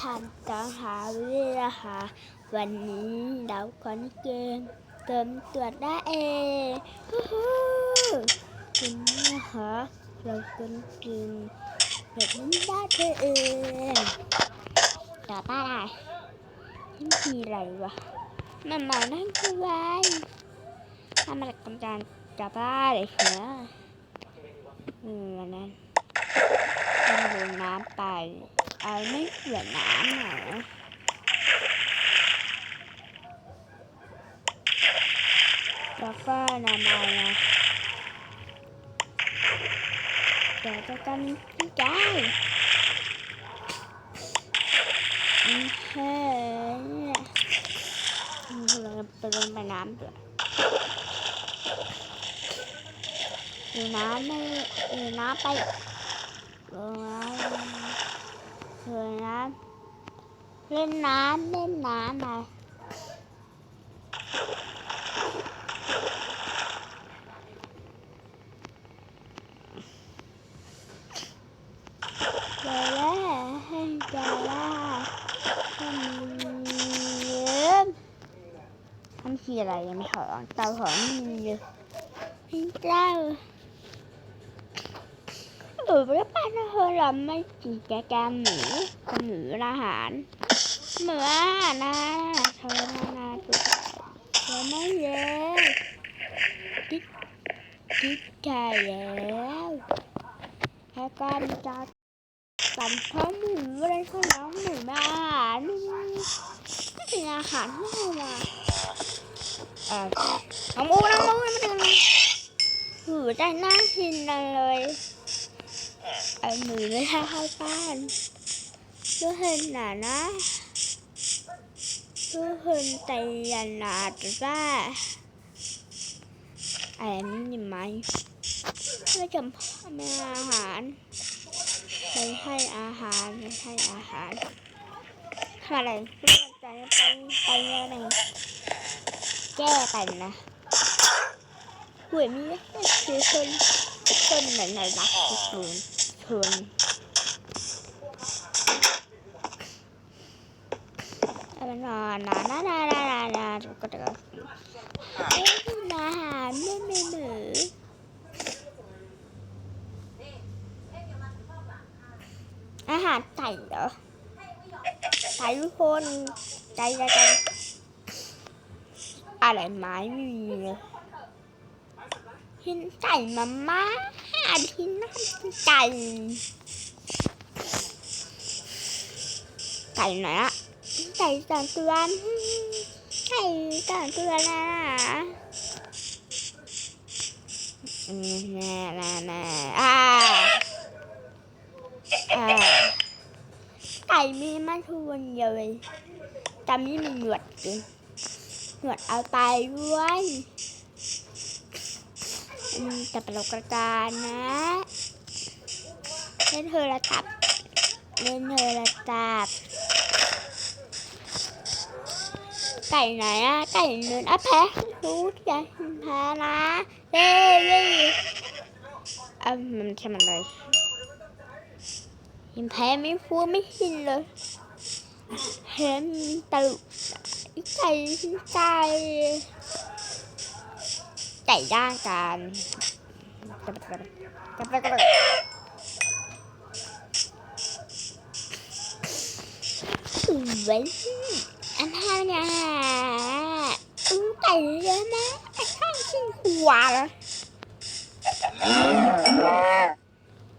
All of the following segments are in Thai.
ทานตามหาวิทยาหา วันนี้เราคนเกมเติมตรวจได้เองคุณนะคะเราคนเกมแบบนี้ได้เธอเองต่อไปนี่มีอะไรวะมันมานั่นคืออะไรทำอะไรกำจัดจับได้เลยเหรอเออวันนั้น นต้องลงน้ำไปเอาไม่เผื่อน้ำเหรอแล้วก็นามานะเดี๋ยวจะกันพี่กายอืมเฮ้ยเราไปลงไปน้ำด้วยดูน้ำไม่ดูน้ำไป ลงน้ำเล่นน้ำ เล่นน้ำเล่นน้ำมาเจอแล้วให้เจอแล้วให้ยืมทำทีอะไรยังไม่ถอนเตาถอนไม่มีเลยให้เจ้าเออแล้วป้าถ้าเธอเราไม่กินแกแกมหมูกับหมูอาหาร เหมือนนะเธอนานาตัวเธอไม่เยอะกิ๊กกิ๊กใจแล้วแล้วก็มีจอสัมพหมูอะไรข้าวน้องหมูมาอาหารไม่เป็นอาหารที่เรามาเออน้องมูน้องมูมันเป็นหูใจน่ากินเลยเอามือไม่ให้เข้าบ้านเพื่อเห็นหนานะ พื่อเห็นใจยันนาจะได้อะไรนี่ยินไหมไม่จำม่อาหารไม่ให้อาหารไม่ให้อาหารอะไรไม่สนใจไปไปอะไรแก้กันนะหวยมีคือคนคนไหนไหนรักทุกคน เพื่อนอะไรนอนนานานานานานาก็เดี๋ยวเอ๊ะอาหารไม่ ไม่หมืออาหารไก่เหรอไก่ทุกคนใจใจใจอะไรไม้ไม่มีเลยหินไก่มาม่าหินน้ำไก่ไก่ไหนอะไก่สองตัวไก่สองตัวนะอืมแน่แน่แน่อ่าอ่าไก่มีมาทุนเดียวเลยแต่ไม่มีหนวดเลยหนวดเอาไปด้วยอืมจะเป็นโลกระจานนะเล่นเธอระตับเล่นเธอระตับ ไก่ไหนอะไก่เนื้ออะแพ้รู้ใจแพ้นะเย้เย้เอะมันใช่มันเลยยินแพ้ไม่พูดไม่หินเลยเห็นตลุกไก่ไก่ไก่ย่างกันจะไปจะไปจะไปสวยอันท่า เนี่ยอู้ไก่เยอะนะข้างชิ้นหัว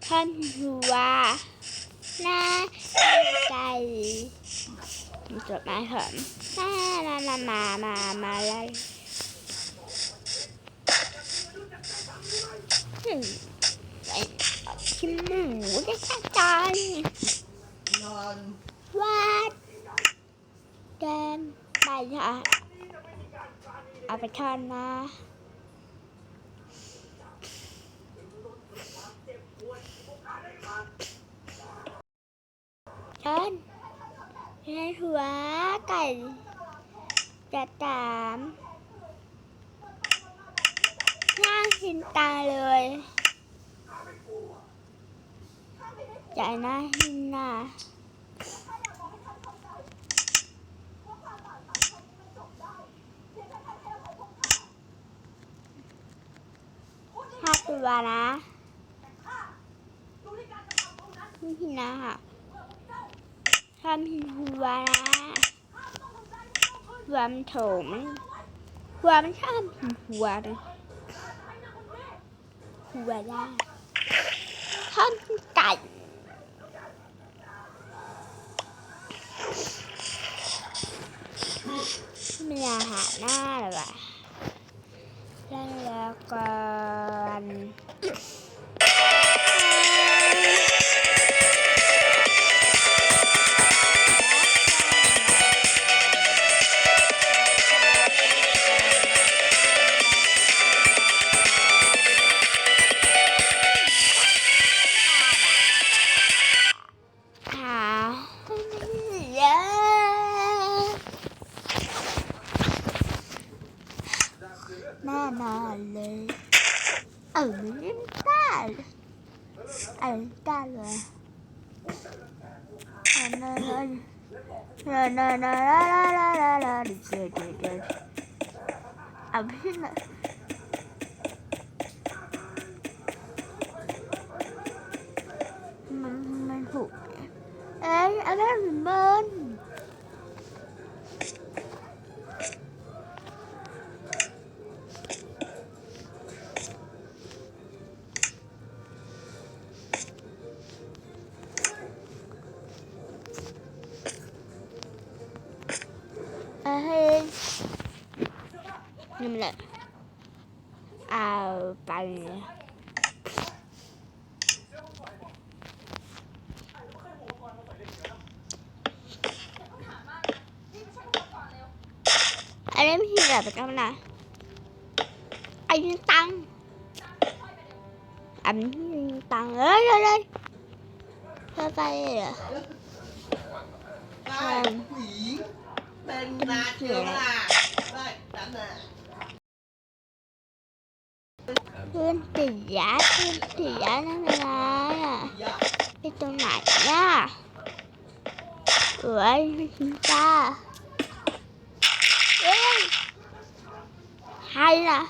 ท่านหัวน้าไก่มีจดหมายเหิมมามามามามามาเลยชิมหมูได้สักจานนอนวัดแกมไปค่ะ เอาไปทานนะเชิญในหัวไก่จะตามน่ากินตาเลยใหญ่น่ากินนะ วานะนี่พี่นะค่ะทำพินหัวนะหัวมันโถมหัวมันชอบพินหัวเลยหัวได้ทำไก่มีอาหารหน้าเลยว่ะแล้วแล้วกั น เออได้เลยเออเนย นี่มันเลยเอาไปอันนี้ไม่ใช่แบบกันนะไอ้ยิงตังอันนี้ยิงตังเอ้ยเอ้ยเอ้ยเธอไปเหรอได้ผู้หญิงเป็นนาเชียวนะได้ฉันน่ะเพื่อนติดยาเพื่อนติดยานั่นไมอะไปตรงไหนน่ะเอ้ยพี่ตาเฮ้ยใครล่ะ